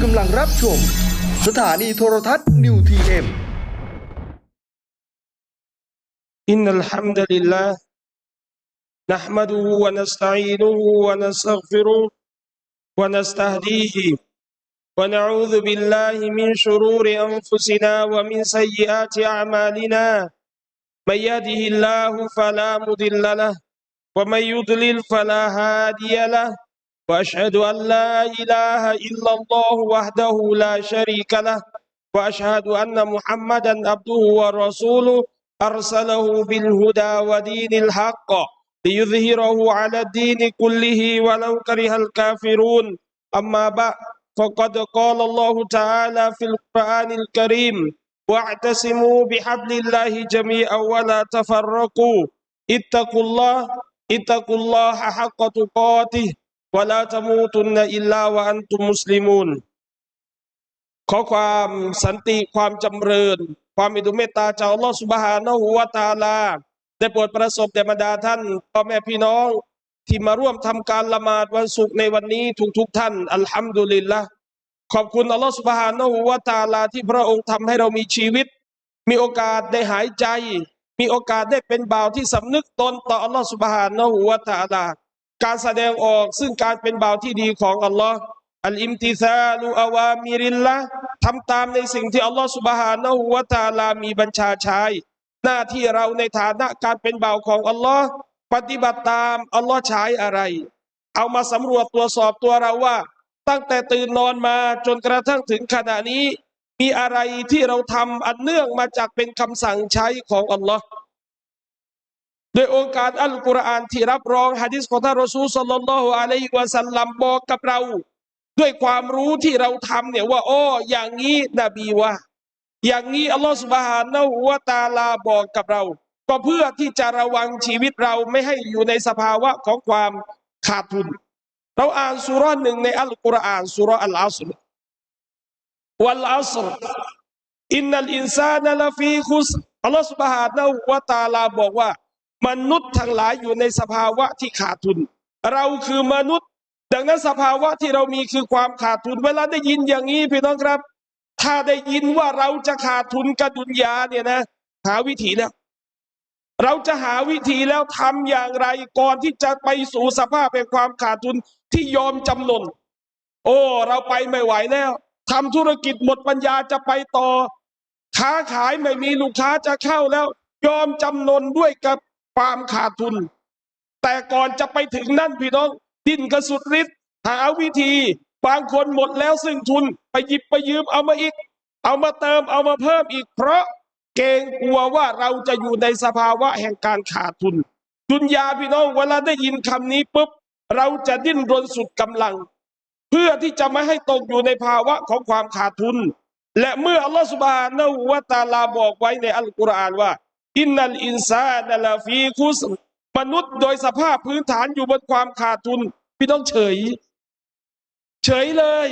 กำลังรับชม สถานีโทรทัศน์นิวทีเอ็ม إن الحمد لله نحمده ونستعينه ونستغفره ونستهديه ونعوذ بالله من شرور أنفسنا ومن سيئات أعمالنا من يهده الله فلا مضل له ومن يضلل فلا هادي له وأشهد أن لا إله إلا الله وحده لا شريك له وأشهد أن محمدا عبده ورسوله أرسله بالهدى ودين الحق ليظهره على الدين كله ولو كره الكافرون. أما بعد فقد قال الله تعالى في القرآن الكريم واعتصموا بحبل الله جميعا ولا تفرقوا اتقوا الله اتقوا الله حق تقاته ولا تموتن إلا وأنتم مسلمون ขอความสันติความจำเริญ ความมีดุเมตตาจากอัลลอฮฺสุบฮานะฮูวะตะอาลา ได้โปรดประสบแด่บรรดาท่านพ่อแม่พี่น้อง ที่มาร่วมทำการละหมาดวันศุกร์ในวันนี้ทุกๆท่าน อัลฮัมดุลิลละขอบคุณอัลลอฮฺสุบฮานะฮูวะตะอาลาที่พระองค์ทำให้เรามีชีวิต มีโอกาสได้หายใจ มีโอกาสได้เป็นบ่าวที่สำนึกตนต่ออัลลอฮฺสุบฮานะฮูวะตะอาลา การแสดงออกซึ่งการเป็นบ่าวที่ดีของอัลลอฮ์อัลอิมติซาลูอาวามิริลละทำตามในสิ่งที่อัลลอฮ์สุบฮานะฮูวะตาลามีบัญชาใช้หน้าที่เราในฐานะการเป็นบ่าวของอัลลอฮ์ปฏิบัติตามอัลลอฮ์ใช้อะไร เอามาสำรวจตรวจสอบตัวเราว่า ตั้งแต่ตื่นนอนมาจนกระทั่งถึงขณะนี้ มีอะไรที่เราทำอันเนื่องมาจากเป็นคำสั่งใช้ของอัลลอฮ์ โดยองค์การอัลกุรอานที่รับรองฮะดิษของท่านรอซูลสัลลัลลอฮุอะลัยฮิวะสัลลัมบอกกับเรา ด้วยความรู้ที่เราทำเนี่ยว่าโอ้อย่างนี้นบีว่าอย่างนี้อัลลอฮฺสุบฮานะฮูวะตาลาบอกกับเรา ก็เพื่อที่จะระวังชีวิตเราไม่ให้อยู่ในสภาวะของความขาดทุน เราอ่านสุราะห์หนึ่งในอัลกุรอานสุราะห์อัลอัสรวัลอัสรอินนัลอินซานละฟีคุสอัลลอฮฺสุบฮานะฮูวะตาลาบอกว่า มนุษย์ทั้งหลายอยู่ในสภาวะที่ขาดทุน เราคือมนุษย์ ดังนั้นสภาวะที่เรามีคือความขาดทุน เวลาได้ยินอย่างนี้พี่น้องครับ ถ้าได้ยินว่าเราจะขาดทุนกับดุนยาเนี่ยนะ หาวิธีแล้วเราจะหาวิธีแล้วทำอย่างไรก่อนที่จะไปสู่สภาพเป็นความขาดทุนที่ยอมจำนน โอ้ เราไปไม่ไหวแล้วทำธุรกิจหมดปัญญาจะไปต่อ ค้าขายไม่มีลูกค้าจะเข้าแล้ว ยอมจำนนด้วยกับ ความขาดทุน แต่ก่อนจะไปถึงนั่นพี่น้อง ดิ้นกระสุดฤทธิ์หาวิธี บางคนหมดแล้วซึ่งทุน ไปหยิบไปยืมเอามาอีก เอามาเติมเอามาเพิ่มอีก เพราะเกรงกลัวว่าเราจะอยู่ในสภาวะแห่งการขาดทุน ดุนยาพี่น้องเวลาได้ยินคำนี้ปุ๊บเราจะดิ้นรนสุดกำลัง เพื่อที่จะไม่ให้ตกอยู่ในภาวะของความขาดทุน และเมื่ออัลลอฮฺสุบานะฮูวะตาลาบอกไว้ในอัลกุรอานว่า อินนัลอินซานลาฟีคุสมนุษย์โดยสภาพพื้นฐานอยู่บนความขาดทุน พี่ต้องเฉย เฉยเลย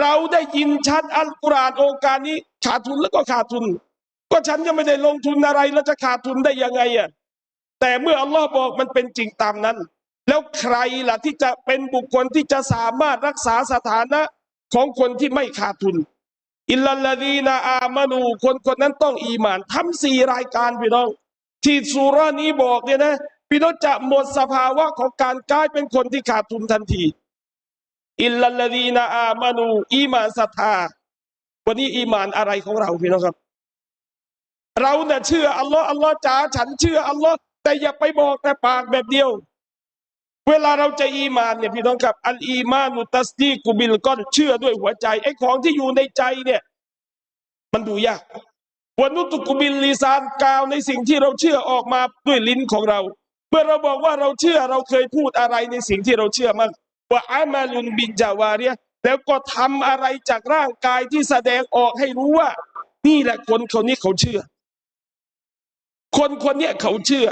เราได้ยินชัดอัลกุรอานองค์การนี้ ขาดทุนแล้วก็ขาดทุน ก็ฉันยังไม่ได้ลงทุนอะไรแล้วจะขาดทุนได้ยังไงอะแต่เมื่ออัลลอฮ์บอกมันเป็นจริงตามนั้น แล้วใครล่ะที่จะเป็นบุคคลที่จะสามารถรักษาสถานะของคนที่ไม่ขาดทุน อิลลัลลีนาอามานูคนคนนั้นต้องอีหมานทำสี่รายการพี่น้อง ที่สุรานี้บอกเนี่ยนะ พี่น้องจะหมดสภาวะของการกลายเป็นคนที่ขาดทุนทันที อิลลัลลีนาอามานูอีหมานศรัทธาวันนี้อีหมานอะไรของเราพี่น้องครับ เราเนี่ยเชื่ออัลลอฮ์อัลลอฮ์จ๋าฉันเชื่ออัลลอฮ์แต่อย่าไปบอกแต่ปากแบบเดียว เวลาเราจะอีมานเนี่ยพี่น้องครับอัลอีมานุตัสดีกุบิลก้อนเชื่อด้วยหัวใจไอ้ของที่อยู่ในใจเนี่ย มันดูยากวันนุตุกุบิลลีซานกล่าวในสิ่งที่เราเชื่อออกมาด้วยลิ้นของเรา เมื่อเราบอกว่าเราเชื่อเราเคยพูดอะไรในสิ่งที่เราเชื่อมั่งว่าอามาลุนบินจาวาเรียแล้วก็ทำอะไรจากร่างกายที่แสดงออกให้รู้ว่า นี่แหละคนคนนี้เขาเชื่อ คนคนนี้เขาเชื่อ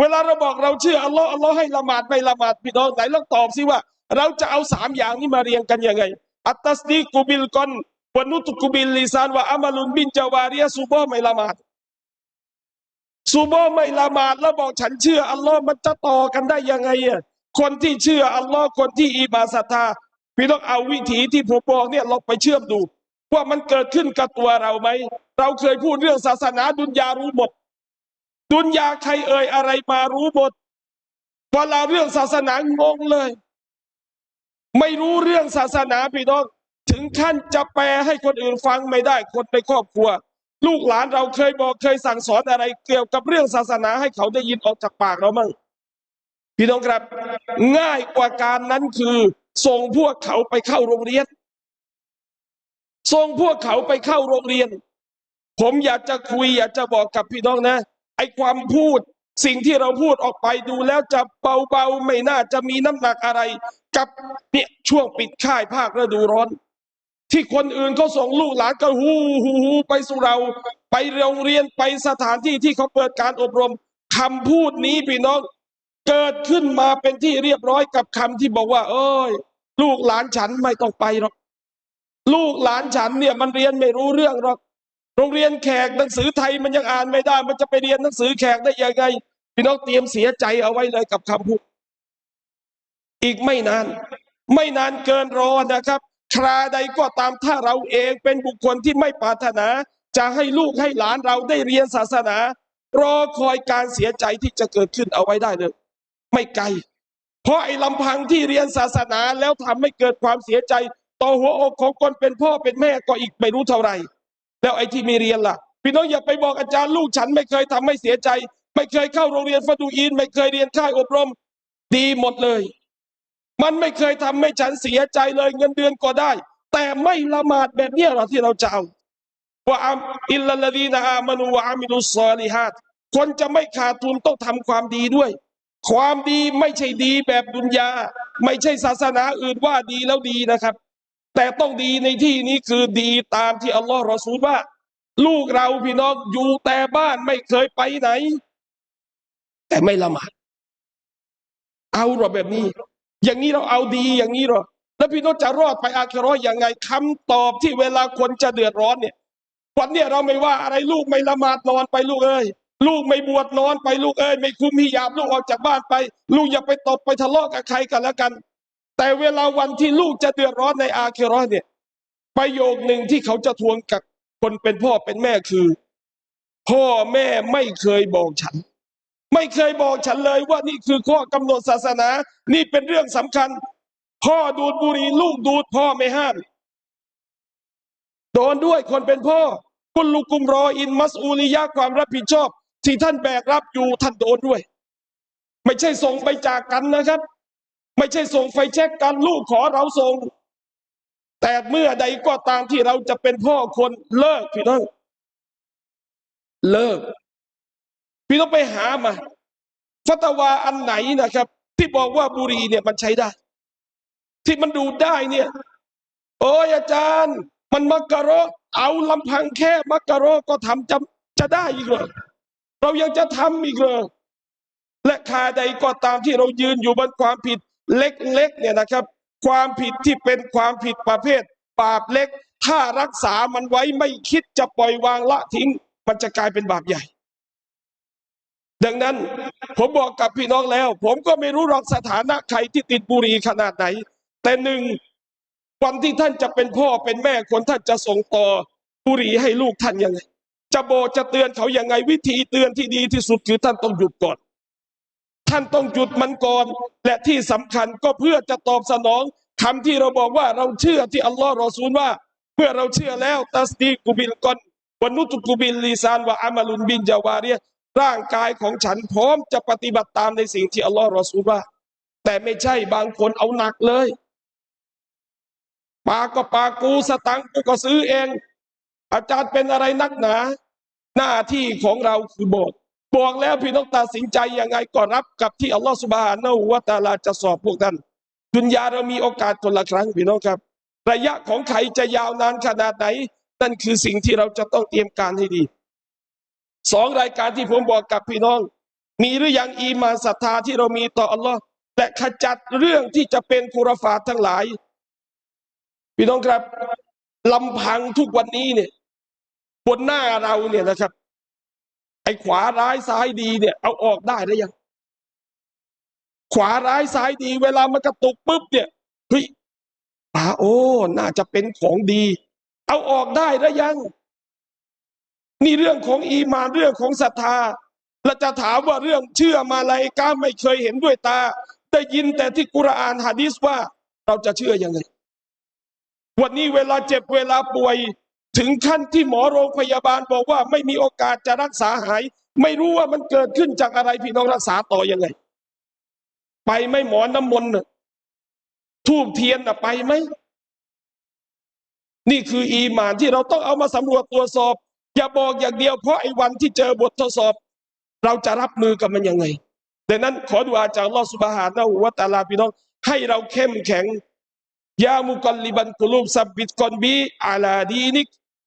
เวลาเราบอกเราเชื่ออัลลอฮ์อัลลอฮ์ให้ละหมาดไม่ละหมาดพี่น้องไหนลองตอบสิว่า เราจะเอาสามอย่างนี้มาเรียงกันยังไง อัตตัสดีกุบิลกอนวนุตุกุบิลลิซานว่าอามาลุนบินจาวาเรียซูโบไม่ละหมาดซูโบไม่ละหมาดแล้วบอกฉันเชื่ออัลลอฮ์มันจะต่อกันได้ยังไงอะคนที่เชื่ออัลลอฮ์คนที่อีมานศรัทธาพี่ต้องเอาวิถีที่ผมบอกเนี่ยเราไปเชื่อมดู ว่ามันเกิดขึ้นกับตัวเราไหมเราเคยพูดเรื่องศาสนาดุนยารู้หมด ดุนยาใครเอ่ยอะไรมารู้หมดเวลาเรื่องศาสนางงเลย ไม่รู้เรื่องศาสนาพี่น้อง ถึงขั้นจะแปลให้คนอื่นฟังไม่ได้ คนในครอบครัว ลูกหลานเราเคยบอกเคยสั่งสอนอะไรเกี่ยวกับเรื่องศาสนาให้เขาได้ยินออกจากปากเรามั่งพี่น้องครับ ง่ายกว่าการนั้นคือ ส่งพวกเขาไปเข้าโรงเรียน ส่งพวกเขาไปเข้าโรงเรียน ผมอยากจะคุยอยากจะบอกกับพี่น้องนะ ไอ้ความพูดสิ่งที่เราพูดออกไปดูแล้วจะเบาๆ ไม่น่าจะมีน้ำหนักอะไร กับเนี่ยช่วงปิดค่ายภาคฤดูร้อน ที่คนอื่นเขาส่งลูกหลานก็ฮู้ฮู้ฮู้ไปสู่เรา ไปโรงเรียนไปสถานที่ที่เขาเปิดการอบรมคำพูดนี้พี่น้อง เกิดขึ้นมาเป็นที่เรียบร้อยกับคำที่บอกว่า เอ้ย ลูกหลานฉันไม่ต้องไปหรอก ลูกหลานฉันเนี่ยมันเรียนไม่รู้เรื่องหรอก โรงเรียนแขกหนังสือไทยมันยังอ่านไม่ได้ มันจะไปเรียนหนังสือแขกได้ยังไงพี่น้องเตรียมเสียใจเอาไว้เลยกับคำพูดอีกไม่นาน ไม่นานเกินรอนะครับ คราใดก็ตามถ้าเราเองเป็นบุคคลที่ไม่ปรารถนา จะให้ลูกให้หลานเราได้เรียนศาสนา รอคอยการเสียใจที่จะเกิดขึ้นเอาไว้ได้เลย ไม่ไกล เพราะไอ้ลำพังที่เรียนศาสนาแล้วทำให้เกิดความเสียใจ ต่อหัวอกของคนเป็นพ่อเป็นแม่ก็อีกไม่รู้เท่าไหร่ แล้วไอ้ที่ไม่เรียนล่ะ พี่น้องอย่าไปบอกอาจารย์ลูกฉันไม่เคยทำให้เสียใจ ไม่เคยเข้าโรงเรียนฟาดูอิน ไม่เคยเรียนค่ายอบรม ดีหมดเลย มันไม่เคยทำให้ฉันเสียใจเลยเงินเดือนก็ได้ แต่ไม่ละหมาดแบบนี้หรอที่เราจะเอาว่าอัมอิลลัลลดีนอามานูวะอามิลุสซอลิฮัดคนจะไม่ขาดทุนต้องทำความดีด้วย ความดีไม่ใช่ดีแบบดุนยา ไม่ใช่ศาสนาอื่นว่าดีแล้วดีนะครับ แต่ต้องดีในที่นี้คือดีตามที่อัลลอฮ์รอซูลว่า ลูกเราพี่น้องอยู่แต่บ้านไม่เคยไปไหน แต่ไม่ละหมาดเอาหรอแบบนี้ อย่างนี้เราเอาดีอย่างนี้หรอแล้วพี่น้องจะรอดไปอาคิราะห์ยังไงคำตอบที่เวลาคนจะเดือดร้อนเนี่ยวันเนี้ยเราไม่ว่าอะไรลูกไม่ละหมาดนอนไปลูกเอ้ยลูกไม่บวชนอนไปลูกเอ้ยไม่คุมฮิญาบลูกออกจากบ้านไป ลูกอย่าไปตบไปทะเลาะกับใครกันแล้วกัน แต่เวลาวันที่ลูกจะเดือดร้อนในอาคิเราะห์เนี่ย ประโยคหนึ่งที่เขาจะทวงกับคนเป็นพ่อเป็นแม่คือ พ่อแม่ไม่เคยบอกฉัน ไม่เคยบอกฉันเลยว่านี่คือข้อกำหนดศาสนา นี่เป็นเรื่องสำคัญ พ่อดูดบุหรี่ลูกดูดพ่อไม่ห้ามโดนด้วยคนเป็นพ่อกุลุกุมรออินมัสอูลิยะความรับผิดชอบ ที่ท่านแบกรับอยู่ท่านโดนด้วย ไม่ใช่ส่งไปจากกันนะครับ ไม่ใช่ส่งไฟแช็กกันลูกขอเราส่ง แต่เมื่อใดก็ตามที่เราจะเป็นพ่อคนเลิกพี่น้องเลิก พี่ต้องไปหามาฟัตวาอันไหนนะครับ ที่บอกว่าบุรีเนี่ยมันใช้ได้ ที่มันดูดได้เนี่ย โอ้ยอาจารย์ มันมักกะโรเอาลำพังแค่มักกะโรก็ทำจะจะได้อีกเหรอเรายังจะทำอีกเหรอและคาใดก็ตามที่เรายืนอยู่บนความผิด เล็กๆเนี่ยนะครับ ความผิดที่เป็นความผิดประเภทบาปเล็ก ถ้ารักษามันไว้ไม่คิดจะปล่อยวางละทิ้ง มันจะกลายเป็นบาปใหญ่ ดังนั้นผมบอกกับพี่น้องแล้ว ผมก็ไม่รู้หรอกสถานะใครที่ติดบุหรี่ขนาดไหน แต่หนึ่งวันที่ท่านจะเป็นพ่อเป็นแม่คนท่านจะส่งต่อบุหรี่ให้ลูกท่านยังไงจะโบจะเตือนเขายังไงวิธีเตือนที่ดีที่สุดคือท่านต้องหยุดก่อน ท่านต้องหยุดมันก่อน และที่สำคัญก็เพื่อจะตอบสนองคำที่เราบอกว่าเราเชื่อที่อัลลอฮ์รอซูลว่า เมื่อเราเชื่อแล้วตัสดีกุบิลกอนวนุตุกุบิลลีซานวะอามาลุนบินจาวาเรียร่างกายของฉันพร้อมจะปฏิบัติตามในสิ่งที่อัลลอฮ์รอซูลว่า แต่ไม่ใช่บางคนเอาหนักเลยปากก็ปากกูสตังกูก็ซื้อเอง อาจารย์เป็นอะไรนักหนา หน้าที่ของเราคือบอก บอกแล้วพี่ต้องตัดสินใจยังไงก็รับกับที่อัลลอฮฺสุบฮานะฮูวะตาลาจะสอบพวกท่านดุนยาเรามีโอกาสคนละครั้งพี่น้องครับ ระยะของใครจะยาวนานขนาดไหน นั่นคือสิ่งที่เราจะต้องเตรียมการให้ดีสองรายการที่ผมบอกกับพี่น้อง มีหรือยังอีมานศรัทธาที่เรามีต่ออัลลอฮ์และขจัดเรื่องที่จะเป็นคุรฟาทั้งหลาย พี่น้องครับลำพังทุกวันนี้เนี่ยบนหน้าเราเนี่ยนะครับ อ้ขวาร้ายซ้ายดีเนี่ยเอาออกได้หรือยัง ขวาร้ายซ้ายดี เวลามันกระตุกปุ๊บเนี่ยเฮ้ยตาโอ้ น่าจะเป็นของดี เอาออกได้หรือยัง นี่เรื่องของอีมานเรื่องของศรัทธาเราจะถามว่าเรื่องเชื่อมาอะไรก้าไม่เคยเห็นด้วยตาได้ยินแต่ที่กุรอานหะดีษว่า เราจะเชื่อยังไง วันนี้เวลาเจ็บเวลาป่วย ถึงขั้นที่หมอโรงพยาบาลบอกว่าไม่มีโอกาสจะรักษาหาย ไม่รู้ว่ามันเกิดขึ้นจากอะไรพี่น้องรักษาต่อยังไง ไปไม่หมอน้ำมนต์น่ะทูบเทียนน่ะไปไหมนี่คืออีมานที่เราต้องเอามาสำรวจตรวจสอบ อย่าบอกอย่างเดียวเพราะไอ้วันที่เจอบททดสอบ เราจะรับมือกับมันยังไงดังนั้นขอดุอาจากลอสุบฮานะฮูวะตาลาพี่น้อง ให้เราเข้มแข็งยามุกัลลิบันกุลูบซับบิดกอนบีอาลาดีนิก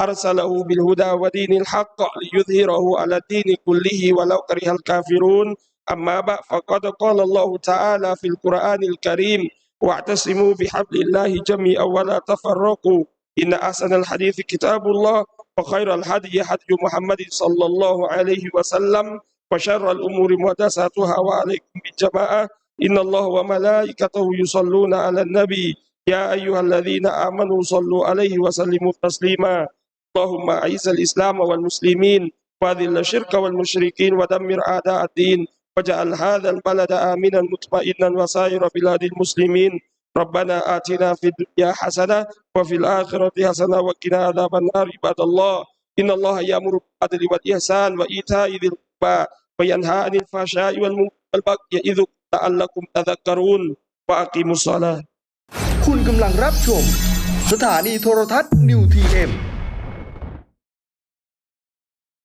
أرسله بالهدى ودين الحق ليظهره على الدين كله ولو كره الكافرون. أما بعد فقد قال الله تعالى في القرآن الكريم واعتصموا بحبل الله جميعا ولا تفرقوا. إن أحسن الحديث كتاب الله وخير الهدي هدي محمد صلى الله عليه وسلم وشر الأمور محدثاتها وعليكم بالجماعة. إن الله وملائكته يصلون على النبي. يا أيها الذين آمنوا صلوا عليه وسلموا تسليما. اللهم أعز الإسلام والمسلمين وأذل الشرك والمشركين ودمر أعداء الدين واجعل هذا البلد آمنا مطمئنا وسائر بلاد المسلمين ربنا آتنا في الدنيا حسنة وفي الآخرة حسنة وقنا عذاب النار عباد الله إن الله يأمر بالعدل والإحسان وإيتاء ذي القربى وينهى عن الفحشاء والمنكر والبغي يعظكم لعلكم تذكرون وأقيموا الصلاة คุณกำลังรับชม สถานีโทรทัศน์นิวทีเอ็ม